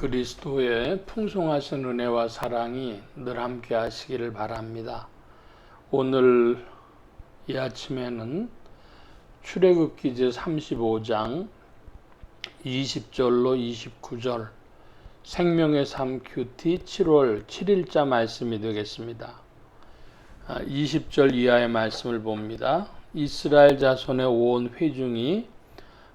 그리스도의 풍성하신 은혜와 사랑이 늘 함께 하시기를 바랍니다. 오늘 이 아침에는 출애굽기 제 35장 20절로 29절 생명의 삶 큐티 7월 7일자 말씀이 되겠습니다. 20절 이하의 말씀을 봅니다. 이스라엘 자손의 온 회중이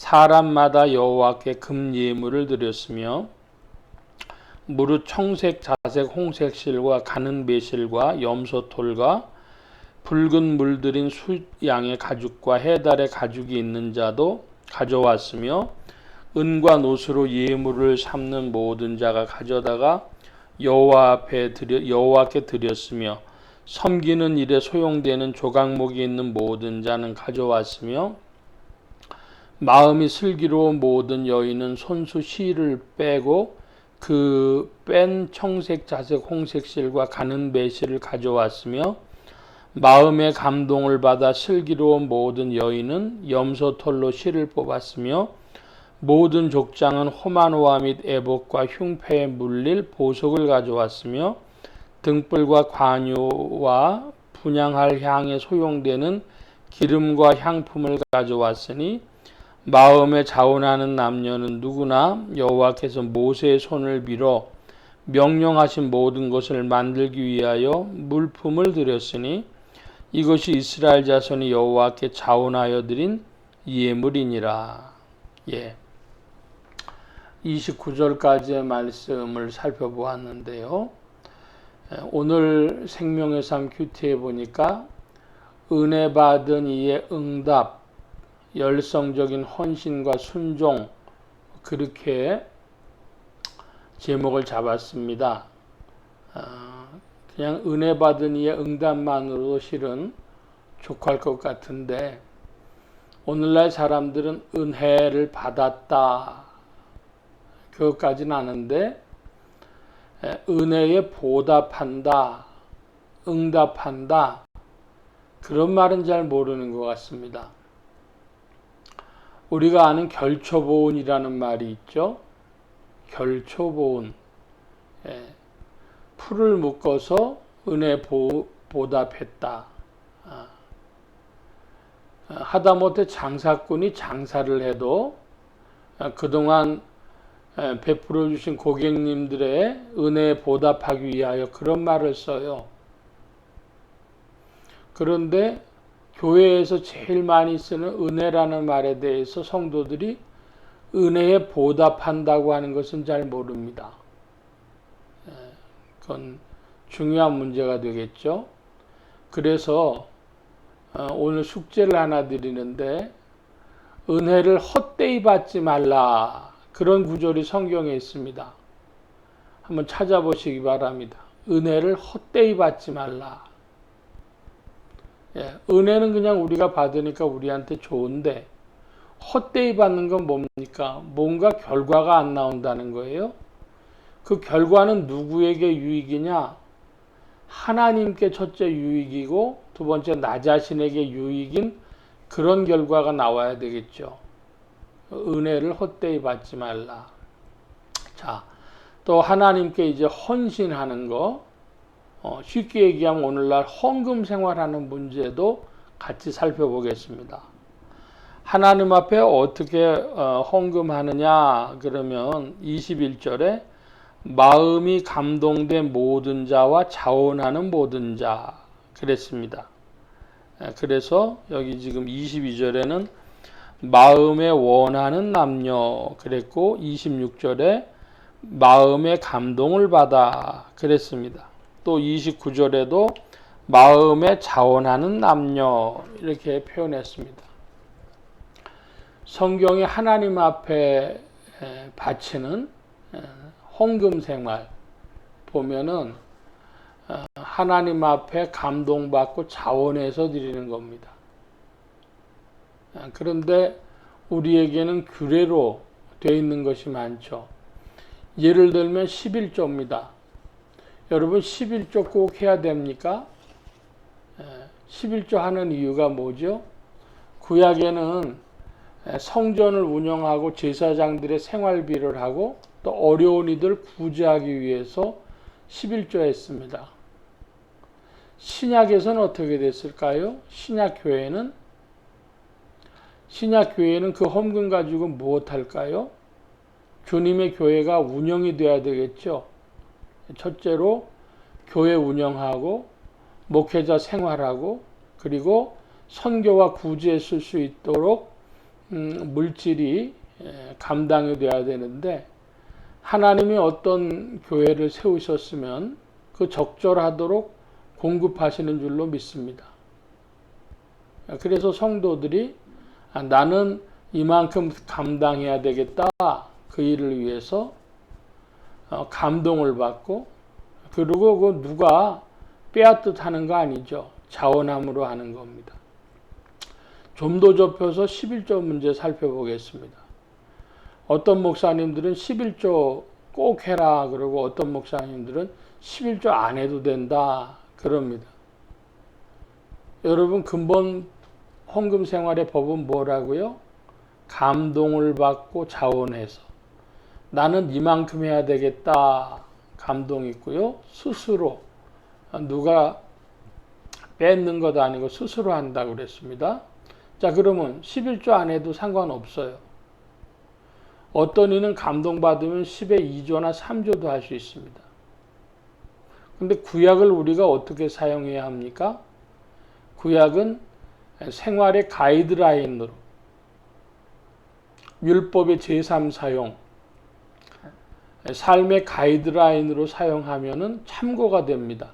사람마다 여호와께 금 예물을 드렸으며 무릇 청색, 자색, 홍색 실과 가는 배실과 염소털과 붉은 물들인 수양의 가죽과 해달의 가죽이 있는 자도 가져왔으며 은과 노수로 예물을 삼는 모든 자가 가져다가 여호와 앞에 드려 여호와께 드렸으며 섬기는 일에 소용되는 조각목이 있는 모든 자는 가져왔으며 마음이 슬기로운 모든 여인은 손수 실을 빼고 그 뺀 청색, 자색, 홍색 실과 가는 배실을 가져왔으며 마음의 감동을 받아 슬기로운 모든 여인은 염소 털로 실을 뽑았으며 모든 족장은 호마노아 및 애복과 흉패에 물릴 보석을 가져왔으며 등불과 관유와 분양할 향에 소용되는 기름과 향품을 가져왔으니 마음에 자원하는 남녀는 누구나 여호와께서 모세의 손을 빌어 명령하신 모든 것을 만들기 위하여 물품을 드렸으니 이것이 이스라엘 자손이 여호와께 자원하여 드린 예물이니라. 예. 29절까지의 말씀을 살펴보았는데요. 오늘 생명의 삶 큐티에 보니까 은혜 받은 이의 응답 열성적인 헌신과 순종 그렇게 제목을 잡았습니다. 아, 그냥 은혜 받은 이의 응답만으로도 실은 족할 것 같은데 오늘날 사람들은 은혜를 받았다 그것까지는 아는데 은혜에 보답한다 응답한다 그런 말은 잘 모르는 것 같습니다. 우리가 아는 결초보온이라는 말이 있죠. 결초보온. 예. 풀을 묶어서 은혜 보, 보답했다. 아. 아 하다못해 장사꾼이 장사를 해도 아, 그동안 예, 베풀어 주신 고객님들의 은혜에 보답하기 위하여 그런 말을 써요. 그런데 교회에서 제일 많이 쓰는 은혜라는 말에 대해서 성도들이 은혜에 보답한다고 하는 것은 잘 모릅니다. 예, 그건 중요한 문제가 되겠죠. 그래서 어, 오늘 숙제를 하나 드리는데 은혜를 헛되이 받지 말라 그런 구절이 성경에 있습니다. 한번 찾아보시기 바랍니다. 은혜를 헛되이 받지 말라. 예, 은혜는 그냥 우리가 받으니까 우리한테 좋은데 헛되이 받는 건 뭡니까? 뭔가 결과가 안 나온다는 거예요. 그 결과는 누구에게 유익이냐? 하나님께 첫째 유익이고 두 번째 나 자신에게 유익인 그런 결과가 나와야 되겠죠. 은혜를 헛되이 받지 말라. 자, 또 하나님께 이제 헌신하는 거, 어, 쉽게 얘기하면 오늘날 헌금 생활하는 문제도 같이 살펴보겠습니다. 하나님 앞에 어떻게 어, 헌금하느냐 그러면 21절에 마음이 감동된 모든 자와 자원하는 모든 자 그랬습니다. 예, 그래서 여기 지금 22절에는 마음에 원하는 남녀 그랬고 26절에 마음의 감동을 받아 그랬습니다. 또 29절에도 마음에 자원하는 남녀 이렇게 표현했습니다. 성경이 하나님 앞에 바치는 헌금 생활 보면은 어, 하나님 앞에 감동받고 자원해서 드리는 겁니다. 아, 그런데 우리에게는 규례로 되어 있는 것이 많죠. 예를 들면 11조입니다. 여러분 11조 꼭 해야 됩니까? 11조 하는 이유가 뭐죠? 구약에는 성전을 운영하고 제사장들의 생활비를 하고 또 어려운 이들 구제하기 위해서 11조 했습니다. 신약에서는 어떻게 됐을까요? 신약 교회는 신약 교회는 그 헌금 가지고 무엇 할까요? 주님의 교회가 운영이 돼야 되겠죠. 첫째로 교회 운영하고 목회자 생활하고 그리고 선교와 구제에 쓸 수 있도록 음, 물질이 감당이 돼야 되는데 하나님이 어떤 교회를 세우셨으면 그 적절하도록 공급하시는 줄로 믿습니다. 그래서 성도들이 아, 나는 이만큼 감당해야 되겠다 그 일을 위해서 어, 감동을 받고 그리고 그 누가 빼앗듯 하는 거 아니죠. 자원함으로 하는 겁니다. 좀 더 좁혀서 11조 문제 살펴보겠습니다. 어떤 목사님들은 11조 꼭 해라 그러고 어떤 목사님들은 11조 안 해도 된다 그럽니다. 여러분 근본 헌금 생활의 법은 뭐라고요? 감동을 받고 자원해서 나는 이만큼 해야 되겠다 감동 있고요. 스스로 누가 뺏는 것도 아니고 스스로 한다고 그랬습니다. 자, 그러면 11조 안 해도 상관없어요. 어떤 이는 감동받으면 10의 2조나 3조도 할 수 있습니다. 근데 구약을 우리가 어떻게 사용해야 합니까? 구약은 생활의 가이드라인으로 율법의 제3 사용, 삶의 가이드라인으로 사용하면 참고가 됩니다.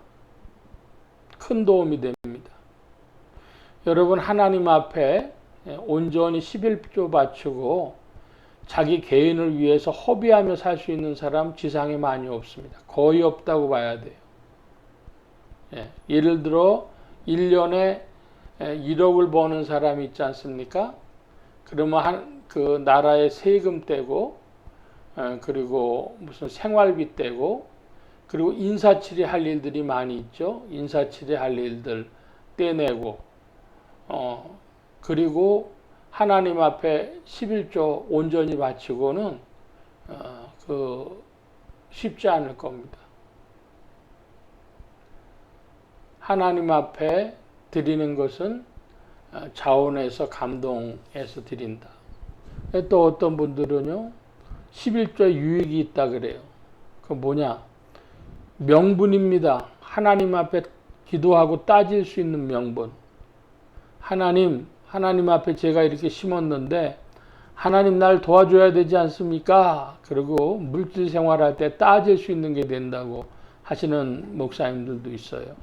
큰 도움이 됩니다. 여러분 하나님 앞에 온전히 11조 바치고 자기 개인을 위해서 허비하며 살 수 있는 사람 지상에 많이 없습니다. 거의 없다고 봐야 돼요. 예, 예를 들어 1년에 1억을 버는 사람이 있지 않습니까? 그러면 한, 그 나라의 세금 떼고 그리고 무슨 생활비 떼고 그리고 인사치레 할 일들이 많이 있죠. 인사치레 할 일들 떼내고 어 그리고 하나님 앞에 11조 온전히 바치고는 어, 그 쉽지 않을 겁니다. 하나님 앞에 드리는 것은 어, 자원에서 감동해서 드린다. 또 어떤 분들은요, 11조에 유익이 있다 그래요. 그 뭐냐? 명분입니다. 하나님 앞에 기도하고 따질 수 있는 명분. 하나님, 하나님 앞에 제가 이렇게 심었는데, 하나님 날 도와줘야 되지 않습니까? 그리고 물질 생활할 때 따질 수 있는 게 된다고 하시는 목사님들도 있어요.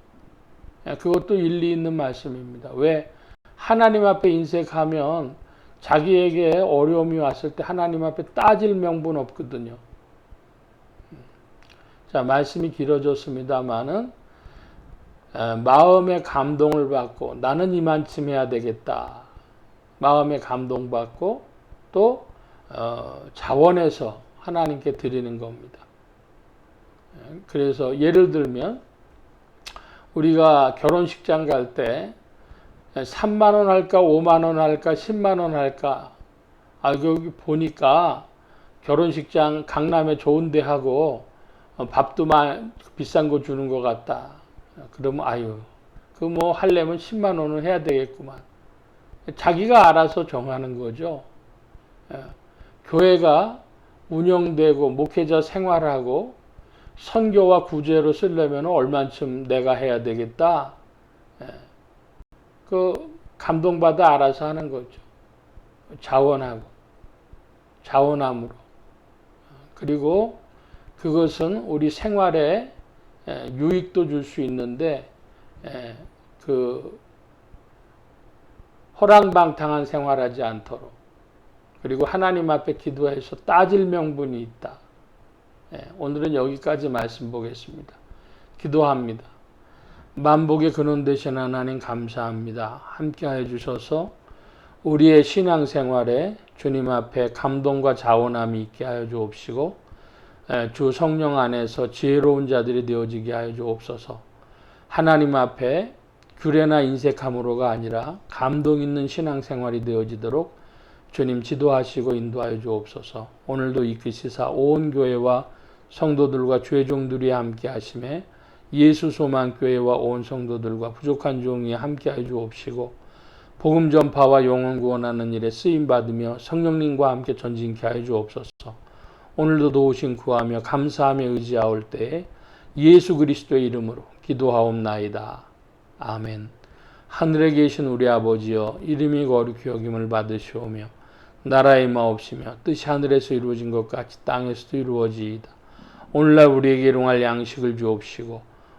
예, 그것도 일리 있는 말씀입니다. 왜? 하나님 앞에 인색하면 자기에게 어려움이 왔을 때 하나님 앞에 따질 명분 없거든요. 자, 말씀이 길어졌습니다만은 마음의 감동을 받고 나는 이만큼 해야 되겠다. 마음의 감동받고 또 어, 자원해서 하나님께 드리는 겁니다. 예, 그래서 예를 들면 우리가 결혼식장 갈 때 3만 원 할까, 5만 원 할까, 10만 원 할까. 아, 여기 보니까 결혼식장 강남에 좋은 데 하고 어, 밥도 비싼 거 주는 것 같다. 그러면 아유, 그 뭐 할려면 10만 원은 해야 되겠구만. 자기가 알아서 정하는 거죠. 예. 교회가 운영되고 목회자 생활하고 선교와 구제로 쓰려면 얼만큼 내가 해야 되겠다. 예. 그 감동받아 알아서 하는 거죠. 자원하고 자원함으로 그리고 그것은 우리 생활에 유익도 줄 수 있는데 그 허랑방탕한 생활하지 않도록 그리고 하나님 앞에 기도해서 따질 명분이 있다. 예, 오늘은 여기까지 말씀 보겠습니다. 기도합니다. 만복의 근원 되신 하나님 감사합니다. 함께 해 주셔서 우리의 신앙생활에 주님 앞에 감동과 자원함이 있게 하여 주옵시고 예, 주 성령 안에서 지혜로운 자들이 되어지게 하여 주옵소서. 하나님 앞에 규례나 인색함으로가 아니라 감동 있는 신앙생활이 되어지도록 주님 지도하시고 인도하여 주옵소서. 오늘도 이끄시사 온 교회와 성도들과 죄종들이 함께 하심에 예수 소망 교회와 온 성도들과 부족한 종이 함께 하여 주옵시고 복음 전파와 영혼 구원하는 일에 쓰임 받으며 성령님과 함께 전진케 하여 주옵소서. 오늘도 도우신 구하며 감사하며 의지하올 때에 예수 그리스도의 이름으로 기도하옵나이다. 아멘. 하늘에 계신 우리 아버지여 이름이 거룩히 여김을 받으시오며 나라의 마옵시며 뜻이 하늘에서 이루어진 것 같이 땅에서도 이루어지이다. 오늘날 우리에게 일용할 양식을 주옵시고